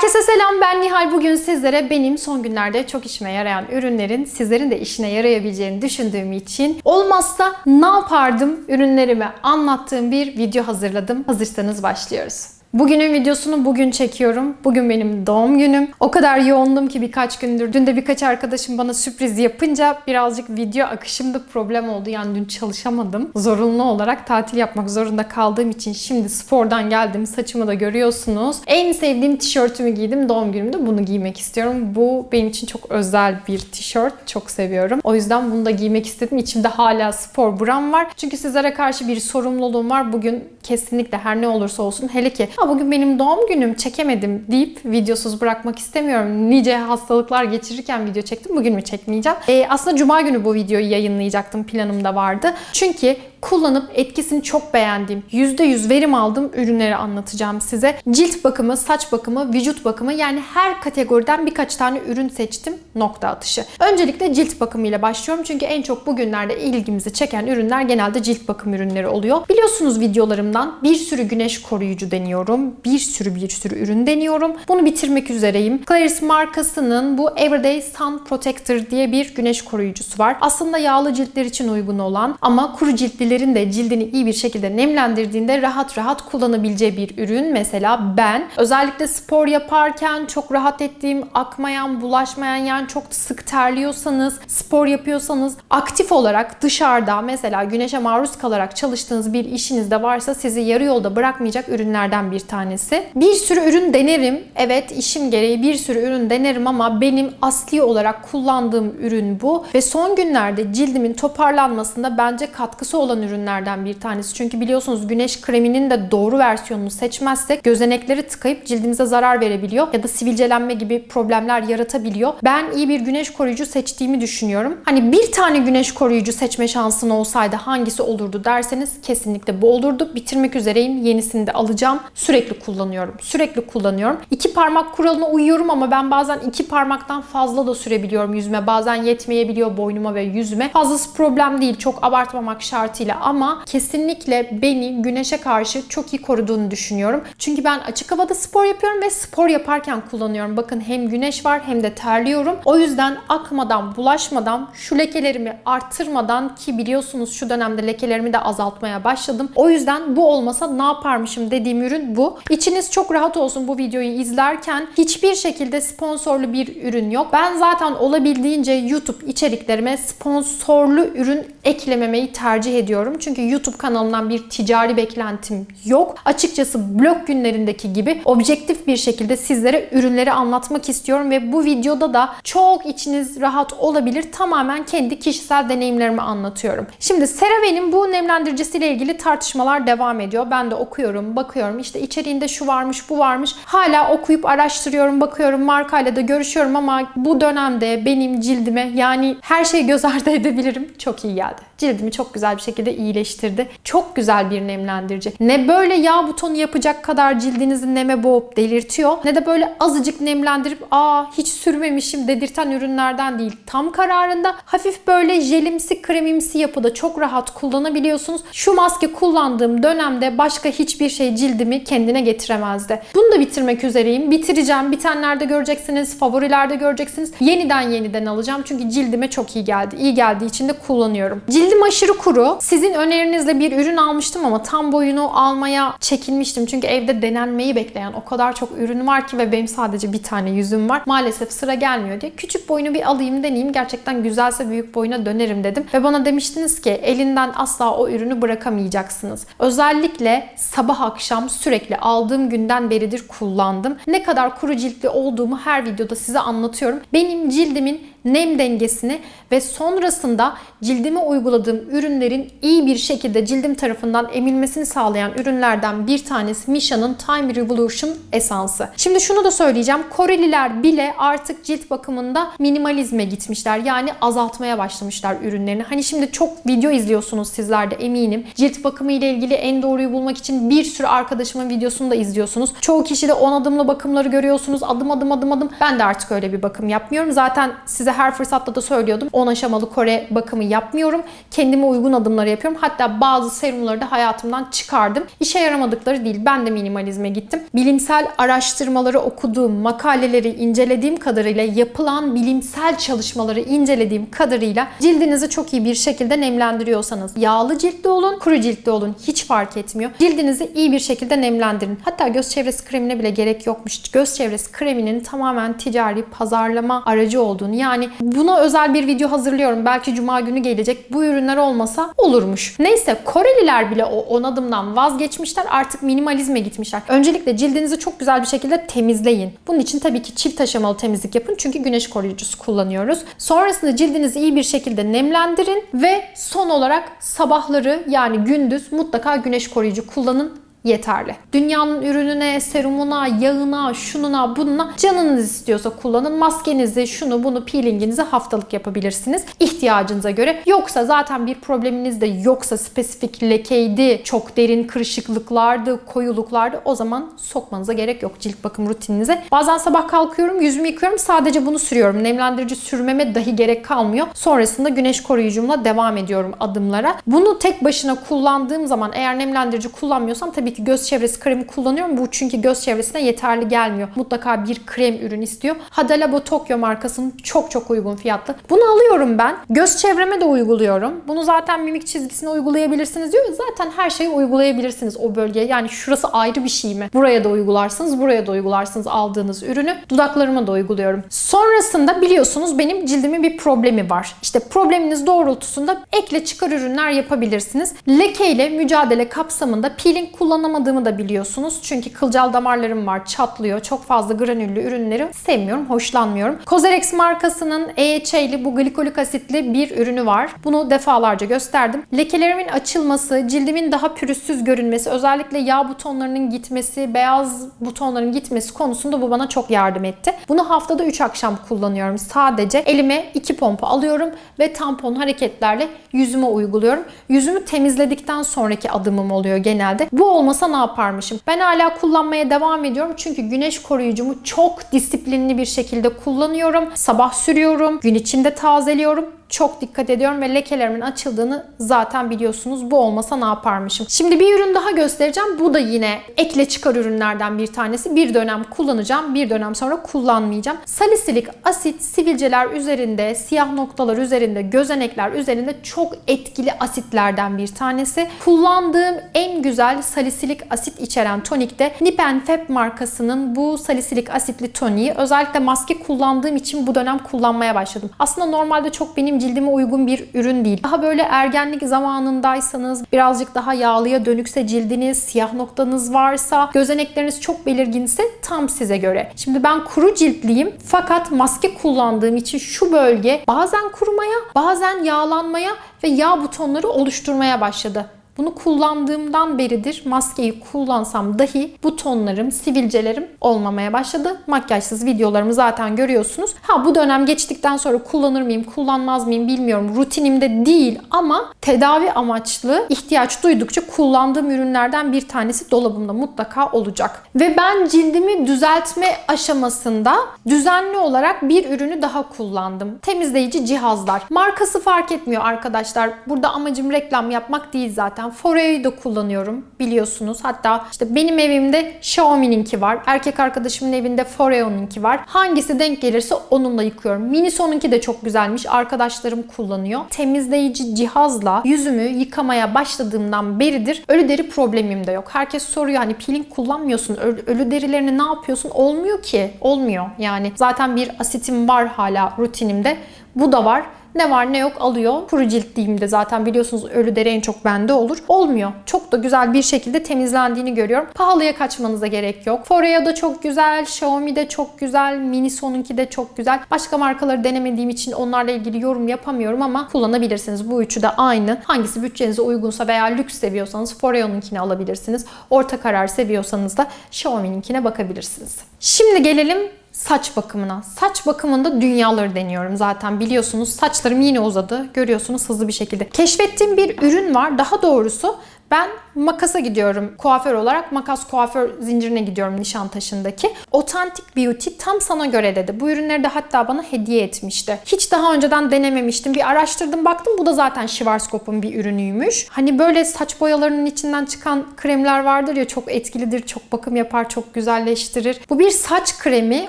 Herkese selam ben Nihal. Bugün sizlere benim son günlerde çok işime yarayan ürünlerin sizlerin de işine yarayabileceğini düşündüğüm için olmazsa ne yapardım ürünlerimi anlattığım bir video hazırladım. Hazırsanız başlıyoruz. Bugünün videosunu bugün çekiyorum. Bugün benim doğum günüm. O kadar yoğundum ki birkaç gündür. Dün de birkaç arkadaşım bana sürpriz yapınca birazcık video akışımda problem oldu. Yani dün çalışamadım. Zorunlu olarak tatil yapmak zorunda kaldığım için şimdi spordan geldim. Saçımı da görüyorsunuz. En sevdiğim tişörtümü giydim. Doğum günümde bunu giymek istiyorum. Bu benim için çok özel bir tişört. Çok seviyorum. O yüzden bunu da giymek istedim. İçimde hala spor buram var. Çünkü sizlere karşı bir sorumluluğum var. Bugün kesinlikle her ne olursa olsun hele ki "Ha, bugün benim doğum günüm çekemedim deyip videosuz bırakmak istemiyorum. Nice hastalıklar geçirirken video çektim. Bugün mü çekmeyeceğim? Ee, aslında cuma günü bu videoyu yayınlayacaktım. Planımda vardı. Çünkü kullanıp etkisini çok beğendiğim, %100 verim aldığım ürünleri anlatacağım size. Cilt bakımı, saç bakımı, vücut bakımı yani her kategoriden birkaç tane ürün seçtim. Nokta atışı. Öncelikle cilt bakımı ile başlıyorum. Çünkü en çok bugünlerde ilgimizi çeken ürünler genelde cilt bakım ürünleri oluyor. Biliyorsunuz videolarımdan bir sürü güneş koruyucu deniyorum. Bir sürü bir sürü ürün deniyorum. Bunu bitirmek üzereyim. Claris markasının bu Everyday Sun Protector diye bir güneş koruyucusu var. Aslında yağlı ciltler için uygun olan ama kuru ciltlilerin de cildini iyi bir şekilde nemlendirdiğinde rahat rahat kullanabileceği bir ürün. Mesela ben özellikle spor yaparken çok rahat ettiğim, akmayan, bulaşmayan yani çok sık terliyorsanız, spor yapıyorsanız aktif olarak dışarıda mesela güneşe maruz kalarak çalıştığınız bir işiniz de varsa sizi yarı yolda bırakmayacak ürünlerden bir tanesi. Bir sürü ürün denerim. Evet işim gereği bir sürü ürün denerim ama benim asli olarak kullandığım ürün bu ve son günlerde cildimin toparlanmasında bence katkısı olan ürünlerden bir tanesi. Çünkü biliyorsunuz güneş kreminin de doğru versiyonunu seçmezsek gözenekleri tıkayıp cildimize zarar verebiliyor ya da sivilcelenme gibi problemler yaratabiliyor. Ben iyi bir güneş koruyucu seçtiğimi düşünüyorum. Hani bir tane güneş koruyucu seçme şansın olsaydı hangisi olurdu derseniz kesinlikle bu olurdu. Bitirmek üzereyim. Yenisini de alacağım. Sürekli kullanıyorum. Sürekli kullanıyorum. İki parmak kuralına uyuyorum ama ben bazen iki parmaktan fazla da sürebiliyorum yüzüme. Bazen yetmeyebiliyor boynuma ve yüzüme. Fazlası problem değil. Çok abartmamak şartıyla ama kesinlikle beni güneşe karşı çok iyi koruduğunu düşünüyorum. Çünkü ben açık havada spor yapıyorum ve spor yaparken kullanıyorum. Bakın hem güneş var hem de terliyorum. O yüzden akmadan, bulaşmadan, şu lekelerimi arttırmadan ki biliyorsunuz şu dönemde lekelerimi de azaltmaya başladım. O yüzden bu olmasa ne yaparmışım dediğim ürün bu. İçiniz çok rahat olsun bu videoyu izlerken. Hiçbir şekilde sponsorlu bir ürün yok. Ben zaten olabildiğince YouTube içeriklerime sponsorlu ürün eklememeyi tercih ediyorum. Çünkü YouTube kanalından bir ticari beklentim yok. Açıkçası blog günlerindeki gibi objektif bir şekilde sizlere ürünleri anlatmak istiyorum ve bu videoda da çok içiniz rahat olabilir. Tamamen kendi kişisel deneyimlerimi anlatıyorum. Şimdi CeraVe'nin bu nemlendiricisiyle ilgili tartışmalar devam ediyor. Ben de okuyorum, bakıyorum. İşte içeriğinde şu varmış, bu varmış. Hala okuyup araştırıyorum, bakıyorum. Markayla da görüşüyorum ama bu dönemde benim cildime yani her şeyi göz ardı edebilirim. Çok iyi geldi. Cildimi çok güzel bir şekilde iyileştirdi. Çok güzel bir nemlendirici. Ne böyle yağ butonu yapacak kadar cildinizi neme boğup delirtiyor ne de böyle azıcık nemlendirip aa hiç sürmemişim dedirten ürünlerden değil. Tam kararında hafif böyle jelimsi kremimsi yapıda çok rahat kullanabiliyorsunuz. Şu maske kullandığım dönemde başka hiçbir şey cildimi kendine getiremezdi. Bunu da bitirmek üzereyim. Bitireceğim. Bitenlerde göreceksiniz. Favorilerde göreceksiniz. Yeniden yeniden alacağım. Çünkü cildime çok iyi geldi. İyi geldiği için de kullanıyorum. Cildim aşırı kuru. Sizin önerinizle bir ürün almıştım ama tam boyunu almaya çekinmiştim. Çünkü evde denenmeyi bekleyen o kadar çok ürün var ki ve benim sadece bir tane yüzüm var. Maalesef sıra gelmiyor diye küçük boyunu bir alayım deneyeyim. Gerçekten güzelse büyük boyuna dönerim dedim. Ve bana demiştiniz ki elinden asla o ürünü bırakamayacaksınız. Özellikle sabah akşam sürekli aldığım günden beridir kullandım. Ne kadar kuru ciltli olduğumu her videoda size anlatıyorum. Benim cildimin nem dengesini ve sonrasında cildime uyguladığım ürünlerin iyi bir şekilde cildim tarafından emilmesini sağlayan ürünlerden bir tanesi Misha'nın Time Revolution esansı. Şimdi şunu da söyleyeceğim. Koreliler bile artık cilt bakımında minimalizme gitmişler. Yani azaltmaya başlamışlar ürünlerini. Hani şimdi çok video izliyorsunuz sizler de eminim. Cilt bakımı ile ilgili en doğruyu bulmak için bir sürü arkadaşımın videosunu da izliyorsunuz. Çoğu kişi de 10 adımlı bakımları görüyorsunuz. Adım adım adım adım. Ben de artık öyle bir bakım yapmıyorum. Zaten size Size her fırsatta da söylüyordum. 10 aşamalı Kore bakımı yapmıyorum. Kendime uygun adımları yapıyorum. Hatta bazı serumları da hayatımdan çıkardım. İşe yaramadıkları değil. Ben de minimalizme gittim. Bilimsel araştırmaları okuduğum, makaleleri incelediğim kadarıyla yapılan bilimsel çalışmaları incelediğim kadarıyla cildinizi çok iyi bir şekilde nemlendiriyorsanız yağlı ciltli olun, kuru ciltli olun hiç fark etmiyor. Cildinizi iyi bir şekilde nemlendirin. Hatta göz çevresi kremine bile gerek yokmuş. Göz çevresi kreminin tamamen ticari pazarlama aracı olduğunu yani buna özel bir video hazırlıyorum. Belki cuma günü gelecek. Bu ürünler olmasa olurmuş. Neyse Koreliler bile o 10 adımdan vazgeçmişler. Artık minimalizme gitmişler. Öncelikle cildinizi çok güzel bir şekilde temizleyin. Bunun için tabii ki çift aşamalı temizlik yapın. Çünkü güneş koruyucusu kullanıyoruz. Sonrasında cildinizi iyi bir şekilde nemlendirin ve son olarak sabahları yani gündüz mutlaka güneş koruyucu kullanın yeterli. Dünyanın ürününe, serumuna, yağına, şununa, bununa canınız istiyorsa kullanın. Maskenizi, şunu, bunu, peelinginizi haftalık yapabilirsiniz. ihtiyacınıza göre. Yoksa zaten bir probleminiz de yoksa spesifik lekeydi, çok derin kırışıklıklardı, koyuluklardı o zaman sokmanıza gerek yok cilt bakım rutininize. Bazen sabah kalkıyorum, yüzümü yıkıyorum, sadece bunu sürüyorum. Nemlendirici sürmeme dahi gerek kalmıyor. Sonrasında güneş koruyucumla devam ediyorum adımlara. Bunu tek başına kullandığım zaman eğer nemlendirici kullanmıyorsam tabii ki göz çevresi kremi kullanıyorum. Bu çünkü göz çevresine yeterli gelmiyor. Mutlaka bir krem ürün istiyor. Hada Labo Tokyo markasının çok çok uygun fiyatlı. Bunu alıyorum ben. Göz çevreme de uyguluyorum. Bunu zaten mimik çizgisine uygulayabilirsiniz diyor. Zaten her şeyi uygulayabilirsiniz o bölgeye. Yani şurası ayrı bir şey mi? Buraya da uygularsınız, buraya da uygularsınız aldığınız ürünü. Dudaklarıma da uyguluyorum. Sonrasında biliyorsunuz benim cildimin bir problemi var. İşte probleminiz doğrultusunda ekle çıkar ürünler yapabilirsiniz. Lekeyle mücadele kapsamında peeling kullanamadığımı da biliyorsunuz. Çünkü kılcal damarlarım var, çatlıyor. Çok fazla granüllü ürünleri sevmiyorum, hoşlanmıyorum. Cozerex markasının EHA'li bu glikolik asitli bir ürünü var. Bunu defalarca gösterdim. Lekelerimin açılması, cildimin daha pürüzsüz görünmesi, özellikle yağ butonlarının gitmesi, beyaz butonların gitmesi konusunda bu bana çok yardım etti. Bunu haftada 3 akşam kullanıyorum. Sadece elime 2 pompa alıyorum ve tampon hareketlerle yüzüme uyguluyorum. Yüzümü temizledikten sonraki adımım oluyor genelde. Bu olmasa ne yaparmışım? Ben hala kullanmaya devam ediyorum çünkü güneş koruyucumu çok disiplinli bir şekilde kullanıyorum. Sabah sürüyorum, gün içinde tazeliyorum çok dikkat ediyorum ve lekelerimin açıldığını zaten biliyorsunuz. Bu olmasa ne yaparmışım? Şimdi bir ürün daha göstereceğim. Bu da yine ekle çıkar ürünlerden bir tanesi. Bir dönem kullanacağım. Bir dönem sonra kullanmayacağım. Salisilik asit sivilceler üzerinde, siyah noktalar üzerinde, gözenekler üzerinde çok etkili asitlerden bir tanesi. Kullandığım en güzel salisilik asit içeren tonik de Nip Fab markasının bu salisilik asitli toniği. Özellikle maske kullandığım için bu dönem kullanmaya başladım. Aslında normalde çok benim cildime uygun bir ürün değil. Daha böyle ergenlik zamanındaysanız, birazcık daha yağlıya dönükse cildiniz, siyah noktanız varsa, gözenekleriniz çok belirginse tam size göre. Şimdi ben kuru ciltliyim fakat maske kullandığım için şu bölge bazen kurumaya, bazen yağlanmaya ve yağ butonları oluşturmaya başladı. Bunu kullandığımdan beridir maskeyi kullansam dahi butonlarım, sivilcelerim olmamaya başladı. Makyajsız videolarımı zaten görüyorsunuz. Ha bu dönem geçtikten sonra kullanır mıyım, kullanmaz mıyım bilmiyorum. Rutinimde değil ama tedavi amaçlı ihtiyaç duydukça kullandığım ürünlerden bir tanesi dolabımda mutlaka olacak. Ve ben cildimi düzeltme aşamasında düzenli olarak bir ürünü daha kullandım. Temizleyici cihazlar. Markası fark etmiyor arkadaşlar. Burada amacım reklam yapmak değil zaten. Foreo'yu da kullanıyorum biliyorsunuz. Hatta işte benim evimde Xiaomi'ninki var. Erkek arkadaşımın evinde Foreo'nunki var. Hangisi denk gelirse onunla yıkıyorum. Miniso'nunki de çok güzelmiş. Arkadaşlarım kullanıyor. Temizleyici cihazla yüzümü yıkamaya başladığımdan beridir ölü deri problemim de yok. Herkes soruyor hani peeling kullanmıyorsun. Ölü derilerini ne yapıyorsun? Olmuyor ki. Olmuyor. Yani zaten bir asitim var hala rutinimde. Bu da var. Ne var ne yok alıyor. Kuru ciltliyim de zaten biliyorsunuz ölü deri en çok bende olur. Olmuyor. Çok da güzel bir şekilde temizlendiğini görüyorum. Pahalıya kaçmanıza gerek yok. Foreo da çok güzel. Xiaomi de çok güzel. Miniso'nunki de çok güzel. Başka markaları denemediğim için onlarla ilgili yorum yapamıyorum ama kullanabilirsiniz. Bu üçü de aynı. Hangisi bütçenize uygunsa veya lüks seviyorsanız Foreo'nunkini alabilirsiniz. Orta karar seviyorsanız da Xiaomi'ninkine bakabilirsiniz. Şimdi gelelim saç bakımına. Saç bakımında dünyaları deniyorum zaten biliyorsunuz. Saçlarım yine uzadı. Görüyorsunuz hızlı bir şekilde. Keşfettiğim bir ürün var. Daha doğrusu Ben makasa gidiyorum kuaför olarak. Makas kuaför zincirine gidiyorum Nişantaşı'ndaki. Authentic Beauty tam sana göre dedi. Bu ürünleri de hatta bana hediye etmişti. Hiç daha önceden denememiştim. Bir araştırdım baktım bu da zaten Schwarzkopf'un bir ürünüymüş. Hani böyle saç boyalarının içinden çıkan kremler vardır ya çok etkilidir, çok bakım yapar, çok güzelleştirir. Bu bir saç kremi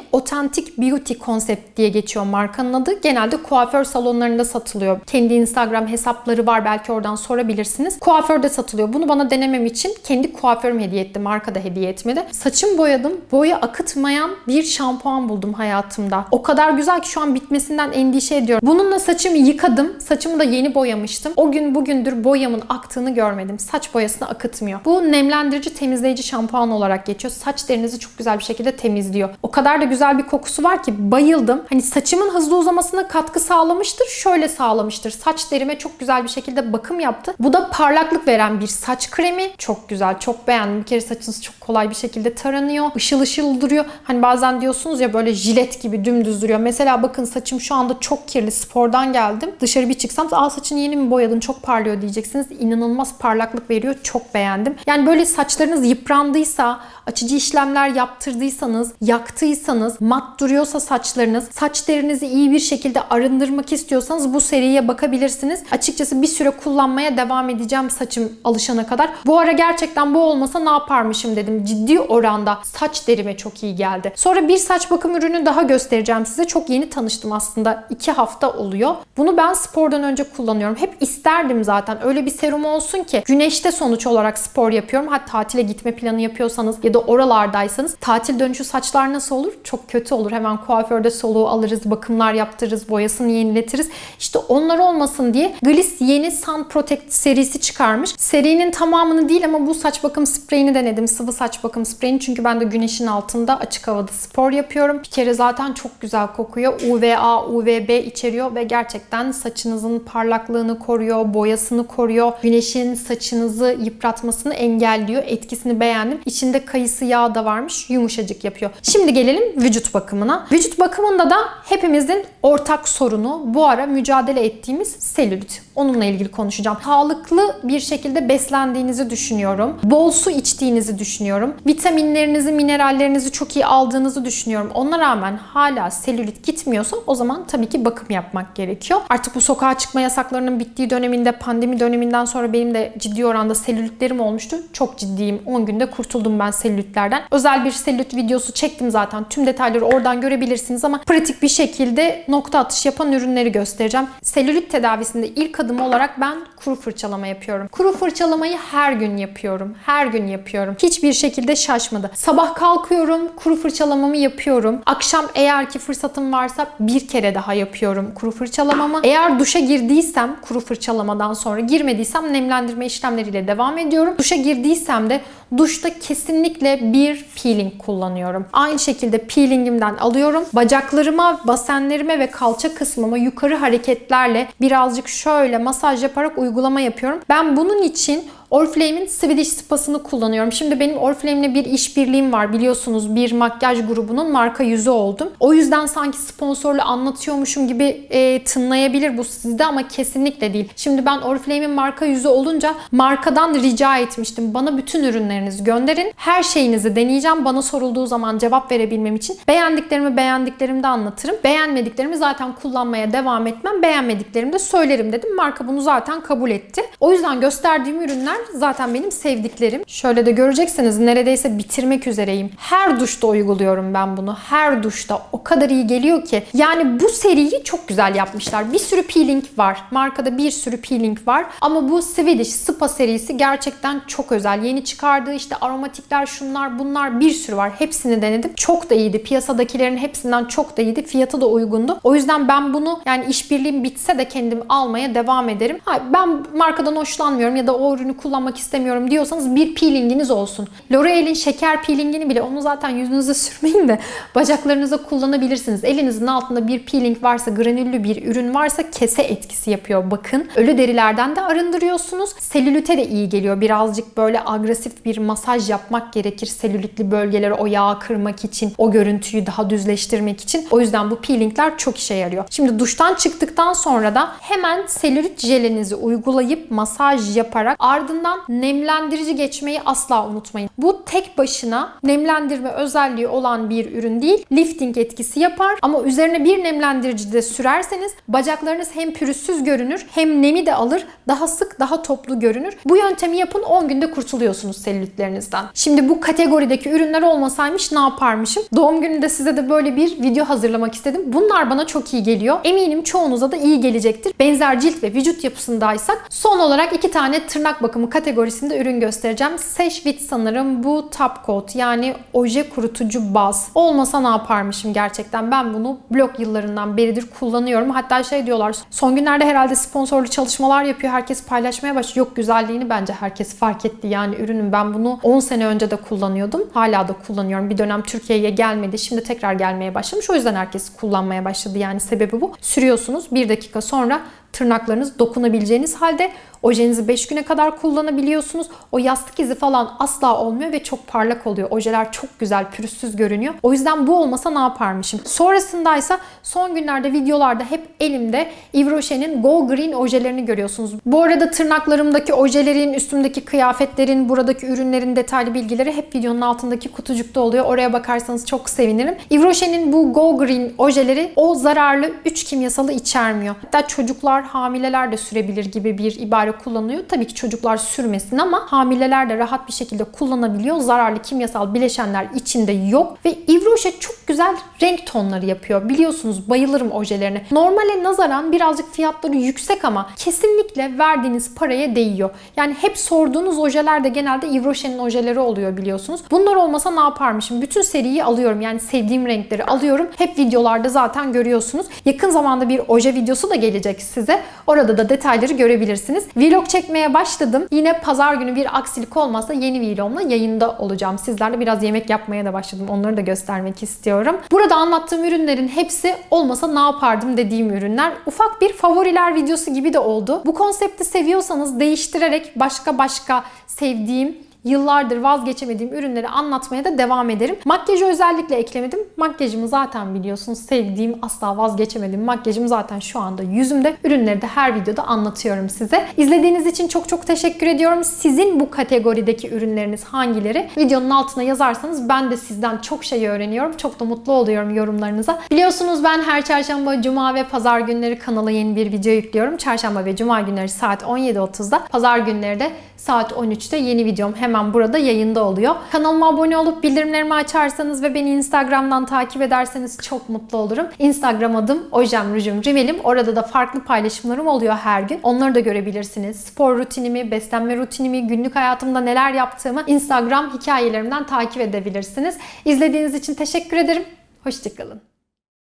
Authentic Beauty Concept diye geçiyor markanın adı. Genelde kuaför salonlarında satılıyor. Kendi Instagram hesapları var belki oradan sorabilirsiniz. Kuaförde satılıyor. Bunu bana denemem için kendi kuaförüm hediye etti. Marka da hediye etmedi. Saçım boyadım. Boya akıtmayan bir şampuan buldum hayatımda. O kadar güzel ki şu an bitmesinden endişe ediyorum. Bununla saçımı yıkadım. Saçımı da yeni boyamıştım. O gün bugündür boyamın aktığını görmedim. Saç boyasını akıtmıyor. Bu nemlendirici temizleyici şampuan olarak geçiyor. Saç derinizi çok güzel bir şekilde temizliyor. O kadar da güzel bir kokusu var ki bayıldım. Hani saçımın hızlı uzamasına katkı sağlamıştır. Şöyle sağlamıştır. Saç derime çok güzel bir şekilde bakım yaptı. Bu da parlaklık veren bir saç kremi. Çok güzel. Çok beğendim. Bir kere saçınız çok kolay bir şekilde taranıyor. Işıl ışıl duruyor. Hani bazen diyorsunuz ya böyle jilet gibi dümdüz duruyor. Mesela bakın saçım şu anda çok kirli. Spordan geldim. Dışarı bir çıksam aa saçını yeni mi boyadın? Çok parlıyor diyeceksiniz. İnanılmaz parlaklık veriyor. Çok beğendim. Yani böyle saçlarınız yıprandıysa, açıcı işlemler yaptırdıysanız, yaktıysanız, mat duruyorsa saçlarınız, saç derinizi iyi bir şekilde arındırmak istiyorsanız bu seriye bakabilirsiniz. Açıkçası bir süre kullanmaya devam edeceğim saçım alışana kadar. Bu ara gerçekten bu olmasa ne yaparmışım dedim. Ciddi oranda saç derime çok iyi geldi. Sonra bir saç bakım ürünü daha göstereceğim size. Çok yeni tanıştım aslında. 2 hafta oluyor. Bunu ben spordan önce kullanıyorum. Hep isterdim zaten. Öyle bir serum olsun ki güneşte sonuç olarak spor yapıyorum. Hatta tatile gitme planı yapıyorsanız ya da oralardaysanız tatil dönüşü saçlar nasıl olur? Çok kötü olur. Hemen kuaförde soluğu alırız, bakımlar yaptırırız, boyasını yeniletiriz. İşte onlar olmasın diye Gliss yeni Sun Protect serisi çıkarmış. Serinin tamamını değil ama bu saç bakım spreyini denedim. Sıvı saç bakım spreyini çünkü ben de güneşin altında açık havada spor yapıyorum. Bir kere zaten çok güzel kokuyor. UVA, UVB içeriyor ve gerçekten saçınızın parlaklığını koruyor, boyasını koruyor. Güneşin saçınızı yıpratmasını engelliyor. Etkisini beğendim. İçinde kayısı yağı da varmış. Yumuşacık yapıyor. Şimdi gelelim vücut bakımına. Vücut bakımında da hepimizin ortak sorunu bu ara mücadele ettiğimiz selülit. Onunla ilgili konuşacağım. Sağlıklı bir şekilde beslendiğinizi düşünüyorum. Bol su içtiğinizi düşünüyorum. Vitaminlerinizi, minerallerinizi çok iyi aldığınızı düşünüyorum. Ona rağmen hala selülit gitmiyorsa o zaman tabii ki bakım yapmak gerekiyor. Artık bu sokağa çıkma yasaklarının bittiği döneminde, pandemi döneminden sonra benim de ciddi oranda selülitlerim olmuştu. Çok ciddiyim. 10 günde kurtuldum ben selülitlerden. Özel bir selülit videosu çektim zaten. Tüm detayları oradan görebilirsiniz ama pratik bir şekilde nokta atış yapan ürünleri göstereceğim. Selülit tedavisinde ilk adım olarak ben kuru fırçalama yapıyorum. Kuru fırçalamayı her gün yapıyorum. Her gün yapıyorum. Hiçbir şekilde şaşmadı. Sabah kalkıyorum, kuru fırçalamamı yapıyorum. Akşam eğer ki fırsatım varsa bir kere daha yapıyorum kuru fırçalamamı. Eğer duşa girdiysem kuru fırçalamadan sonra girmediysem nemlendirme işlemleriyle devam ediyorum. Duşa girdiysem de duşta kesinlikle bir peeling kullanıyorum. Aynı şekilde peelingimden alıyorum. Bacaklarıma, basenlerime ve kalça kısmıma yukarı hareketlerle birazcık şöyle masaj yaparak uygulama yapıyorum. Ben bunun için Oriflame'in Swedish Spa'sını kullanıyorum. Şimdi benim Oriflame'le bir işbirliğim var biliyorsunuz. Bir makyaj grubunun marka yüzü oldum. O yüzden sanki sponsorlu anlatıyormuşum gibi e, tınlayabilir bu sizde ama kesinlikle değil. Şimdi ben Oriflame'in marka yüzü olunca markadan rica etmiştim. Bana bütün ürünlerinizi gönderin. Her şeyinizi deneyeceğim. Bana sorulduğu zaman cevap verebilmem için beğendiklerimi beğendiklerimde anlatırım. Beğenmediklerimi zaten kullanmaya devam etmem. Beğenmediklerimi de söylerim dedim. Marka bunu zaten kabul etti. O yüzden gösterdiğim ürünler zaten benim sevdiklerim. Şöyle de göreceksiniz neredeyse bitirmek üzereyim. Her duşta uyguluyorum ben bunu. Her duşta o kadar iyi geliyor ki. Yani bu seriyi çok güzel yapmışlar. Bir sürü peeling var. Markada bir sürü peeling var. Ama bu Swedish Spa serisi gerçekten çok özel. Yeni çıkardığı işte aromatikler şunlar bunlar bir sürü var. Hepsini denedim. Çok da iyiydi. Piyasadakilerin hepsinden çok da iyiydi. Fiyatı da uygundu. O yüzden ben bunu yani işbirliğim bitse de kendim almaya devam ederim. Ha, ben markadan hoşlanmıyorum ya da o ürünü kullanmak istemiyorum diyorsanız bir peelinginiz olsun. L'Oreal'in şeker peelingini bile onu zaten yüzünüze sürmeyin de bacaklarınıza kullanabilirsiniz. Elinizin altında bir peeling varsa, granüllü bir ürün varsa kese etkisi yapıyor. Bakın ölü derilerden de arındırıyorsunuz. Selülite de iyi geliyor. Birazcık böyle agresif bir masaj yapmak gerekir. Selülitli bölgeleri o yağı kırmak için, o görüntüyü daha düzleştirmek için. O yüzden bu peelingler çok işe yarıyor. Şimdi duştan çıktıktan sonra da hemen selülit jelinizi uygulayıp masaj yaparak ardından Ardından nemlendirici geçmeyi asla unutmayın. Bu tek başına nemlendirme özelliği olan bir ürün değil. Lifting etkisi yapar ama üzerine bir nemlendirici de sürerseniz bacaklarınız hem pürüzsüz görünür hem nemi de alır. Daha sık, daha toplu görünür. Bu yöntemi yapın 10 günde kurtuluyorsunuz selülitlerinizden. Şimdi bu kategorideki ürünler olmasaymış ne yaparmışım? Doğum gününde size de böyle bir video hazırlamak istedim. Bunlar bana çok iyi geliyor. Eminim çoğunuza da iyi gelecektir. Benzer cilt ve vücut yapısındaysak son olarak iki tane tırnak bakımı kategorisinde ürün göstereceğim. Sesh With sanırım bu top coat yani oje kurutucu baz. Olmasa ne yaparmışım gerçekten. Ben bunu blog yıllarından beridir kullanıyorum. Hatta şey diyorlar son günlerde herhalde sponsorlu çalışmalar yapıyor. Herkes paylaşmaya başlıyor. Yok güzelliğini bence herkes fark etti. Yani ürünün ben bunu 10 sene önce de kullanıyordum. Hala da kullanıyorum. Bir dönem Türkiye'ye gelmedi. Şimdi tekrar gelmeye başlamış. O yüzden herkes kullanmaya başladı. Yani sebebi bu. Sürüyorsunuz. Bir dakika sonra tırnaklarınız dokunabileceğiniz halde ojenizi 5 güne kadar kullanabiliyorsunuz. O yastık izi falan asla olmuyor ve çok parlak oluyor. Ojeler çok güzel, pürüzsüz görünüyor. O yüzden bu olmasa ne yaparmışım? Sonrasındaysa son günlerde videolarda hep elimde Yves Rocher'in Go Green ojelerini görüyorsunuz. Bu arada tırnaklarımdaki ojelerin, üstümdeki kıyafetlerin, buradaki ürünlerin detaylı bilgileri hep videonun altındaki kutucukta oluyor. Oraya bakarsanız çok sevinirim. Yves Rocher'in bu Go Green ojeleri o zararlı 3 kimyasalı içermiyor. Hatta çocuklar, hamileler de sürebilir gibi bir ibare kullanılıyor. Tabii ki çocuklar sürmesin ama hamileler de rahat bir şekilde kullanabiliyor. Zararlı kimyasal bileşenler içinde yok ve Rocher çok güzel renk tonları yapıyor. Biliyorsunuz bayılırım ojelerine. Normale nazaran birazcık fiyatları yüksek ama kesinlikle verdiğiniz paraya değiyor. Yani hep sorduğunuz ojeler de genelde Yves Rocher'in ojeleri oluyor biliyorsunuz. Bunlar olmasa ne yaparmışım? Bütün seriyi alıyorum. Yani sevdiğim renkleri alıyorum. Hep videolarda zaten görüyorsunuz. Yakın zamanda bir oje videosu da gelecek size. Orada da detayları görebilirsiniz. Vlog çekmeye başladım. Yine pazar günü bir aksilik olmazsa yeni vlogumla yayında olacağım. Sizlerle biraz yemek yapmaya da başladım. Onları da göstermek istiyorum. Burada anlattığım ürünlerin hepsi olmasa ne yapardım dediğim ürünler. Ufak bir favoriler videosu gibi de oldu. Bu konsepti seviyorsanız değiştirerek başka başka sevdiğim yıllardır vazgeçemediğim ürünleri anlatmaya da devam ederim. Makyajı özellikle eklemedim. Makyajımı zaten biliyorsunuz sevdiğim, asla vazgeçemediğim makyajım zaten şu anda yüzümde. Ürünleri de her videoda anlatıyorum size. İzlediğiniz için çok çok teşekkür ediyorum. Sizin bu kategorideki ürünleriniz hangileri? Videonun altına yazarsanız ben de sizden çok şey öğreniyorum. Çok da mutlu oluyorum yorumlarınıza. Biliyorsunuz ben her çarşamba, cuma ve pazar günleri kanala yeni bir video yüklüyorum. Çarşamba ve cuma günleri saat 17.30'da. Pazar günleri de saat 13'te yeni videom hemen burada yayında oluyor. Kanalıma abone olup bildirimlerimi açarsanız ve beni Instagram'dan takip ederseniz çok mutlu olurum. Instagram adım Ojem Rujum Rimelim. Orada da farklı paylaşımlarım oluyor her gün. Onları da görebilirsiniz. Spor rutinimi, beslenme rutinimi, günlük hayatımda neler yaptığımı Instagram hikayelerimden takip edebilirsiniz. İzlediğiniz için teşekkür ederim. Hoşçakalın.